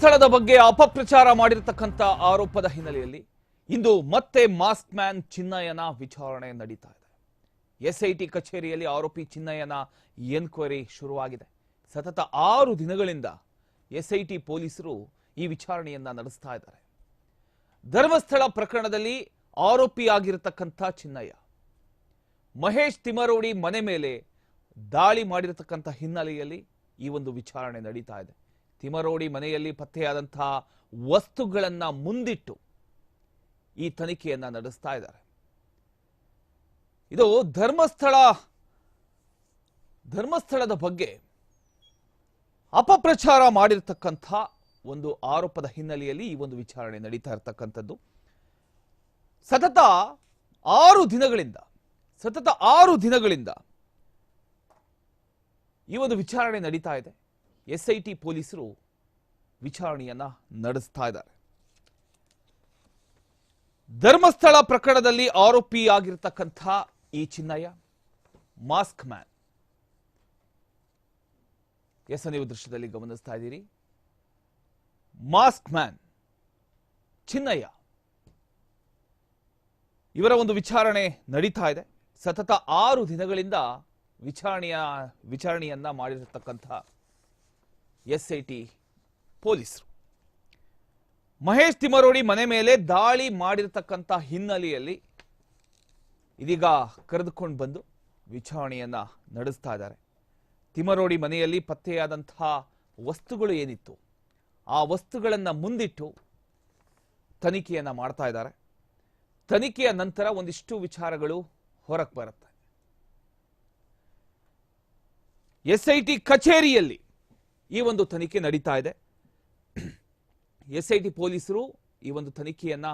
ಸ್ಥಳದ ಬಗ್ಗೆ ಅಪಪ್ರಚಾರ ಮಾಡಿರತಕ್ಕಂಥ ಆರೋಪದ ಹಿನ್ನೆಲೆಯಲ್ಲಿ ಇಂದು ಮತ್ತೆ ಮಾಸ್ಕ್ ಮ್ಯಾನ್ ಚಿನ್ನಯ್ಯನ ವಿಚಾರಣೆ ನಡೀತಾ ಇದೆ. ಎಸ್ಐಟಿ ಕಚೇರಿಯಲ್ಲಿ ಆರೋಪಿ ಚಿನ್ನಯ್ಯನ ಎನ್ಕ್ವೈರಿ ಶುರುವಾಗಿದೆ. ಸತತ ಆರು ದಿನಗಳಿಂದ ಎಸ್ಐಟಿ ಪೊಲೀಸರು ಈ ವಿಚಾರಣೆಯನ್ನ ನಡೆಸ್ತಾ ಇದ್ದಾರೆ. ಧರ್ಮಸ್ಥಳ ಪ್ರಕರಣದಲ್ಲಿ ಆರೋಪಿಯಾಗಿರತಕ್ಕಂಥ ಚಿನ್ನಯ್ಯ. ಮಹೇಶ್ ತಿಮರೋಡಿ ಮನೆ ಮೇಲೆ ದಾಳಿ ಮಾಡಿರತಕ್ಕಂಥ ಹಿನ್ನೆಲೆಯಲ್ಲಿ ಈ ಒಂದು ವಿಚಾರಣೆ ನಡೀತಾ ಇದೆ. ತಿಮರೋಡಿ ಮನೆಯಲ್ಲಿ ಪತ್ತೆಯಾದಂತಹ ವಸ್ತುಗಳನ್ನು ಮುಂದಿಟ್ಟು ಈ ತನಿಖೆಯನ್ನು ನಡೆಸ್ತಾ ಇದ್ದಾರೆ. ಇದು ಧರ್ಮಸ್ಥಳ, ಧರ್ಮಸ್ಥಳದ ಬಗ್ಗೆ ಅಪಪ್ರಚಾರ ಮಾಡಿರ್ತಕ್ಕಂಥ ಒಂದು ಆರೋಪದ ಹಿನ್ನೆಲೆಯಲ್ಲಿ ಈ ಒಂದು ವಿಚಾರಣೆ ನಡೀತಾ ಇರತಕ್ಕಂಥದ್ದು. ಸತತ ಆರು ದಿನಗಳಿಂದ, ಸತತ ಆರು ದಿನಗಳಿಂದ ಈ ಒಂದು ವಿಚಾರಣೆ ನಡೀತಾ ಇದೆ. ಎಸ್ ಐ ಟಿ ಪೊಲೀಸರು ವಿಚಾರಣೆಯನ್ನ ನಡೆಸ್ತಾ ಇದ್ದಾರೆ. ಧರ್ಮಸ್ಥಳ ಪ್ರಕರಣದಲ್ಲಿ ಆರೋಪಿಯಾಗಿರ್ತಕ್ಕಂಥ ಈ ಚಿನ್ನಯ್ಯ, ಮಾಸ್ಕ್ ಮ್ಯಾನ್. ಎಸ್ ನೀವು ದೃಶ್ಯದಲ್ಲಿ ಗಮನಿಸ್ತಾ ಇದ್ದೀರಿ. Mask man, Chinnayya. ಇವರ ಒಂದು ವಿಚಾರಣೆ ನಡೀತಾ ಇದೆ. ಸತತ ಆರು ದಿನಗಳಿಂದ ವಿಚಾರಣೆಯ, ವಿಚಾರಣೆಯನ್ನ ಮಾಡಿರತಕ್ಕಂಥ ಎಸ್ ಐ ಟಿ ಪೊಲೀಸರು. ಮಹೇಶ್ ತಿಮರೋಡಿ ಮನೆ ಮೇಲೆ ದಾಳಿ ಮಾಡಿರತಕ್ಕಂಥ ಹಿನ್ನೆಲೆಯಲ್ಲಿ ಇದೀಗ ಕರೆದುಕೊಂಡು ಬಂದು ವಿಚಾರಣೆಯನ್ನ ನಡೆಸ್ತಾ ಇದ್ದಾರೆ. ತಿಮರೋಡಿ ಮನೆಯಲ್ಲಿ ಪತ್ತೆಯಾದಂತಹ ವಸ್ತುಗಳು ಏನಿತ್ತು, ಆ ವಸ್ತುಗಳನ್ನು ಮುಂದಿಟ್ಟು ತನಿಖೆಯನ್ನ ಮಾಡ್ತಾ ಇದ್ದಾರೆ. ತನಿಖೆಯ ನಂತರ ಒಂದಿಷ್ಟು ವಿಚಾರಗಳು ಹೊರಕ್ಕೆ ಬರುತ್ತೆ. ಎಸ್ ಐ ಟಿ ಕಚೇರಿಯಲ್ಲಿ ಈ ಒಂದು ತನಿಖೆ ನಡೀತಾ ಇದೆ. ಎಸ್ ಐ ಟಿ ಪೊಲೀಸರು ಈ ಒಂದು ತನಿಖೆಯನ್ನ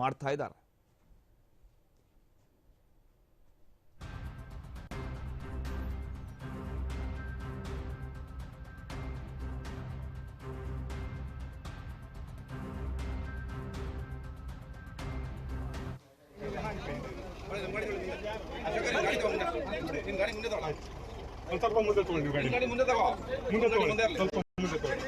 ಮಾಡ್ತಾ ಇದ್ದಾರೆ. ಒಂದು ಸ್ವಲ್ಪ ಮುಂದೆ ತಗೊಂಡು ಗಾಡಿ ಮುಂದೆ ತಗೋ ಮುಂದೆ ತಗೊಂಡು ಸ್ವಲ್ಪ ಮುಂದೆ ತಗೊಂಡು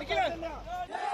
Jai Hind!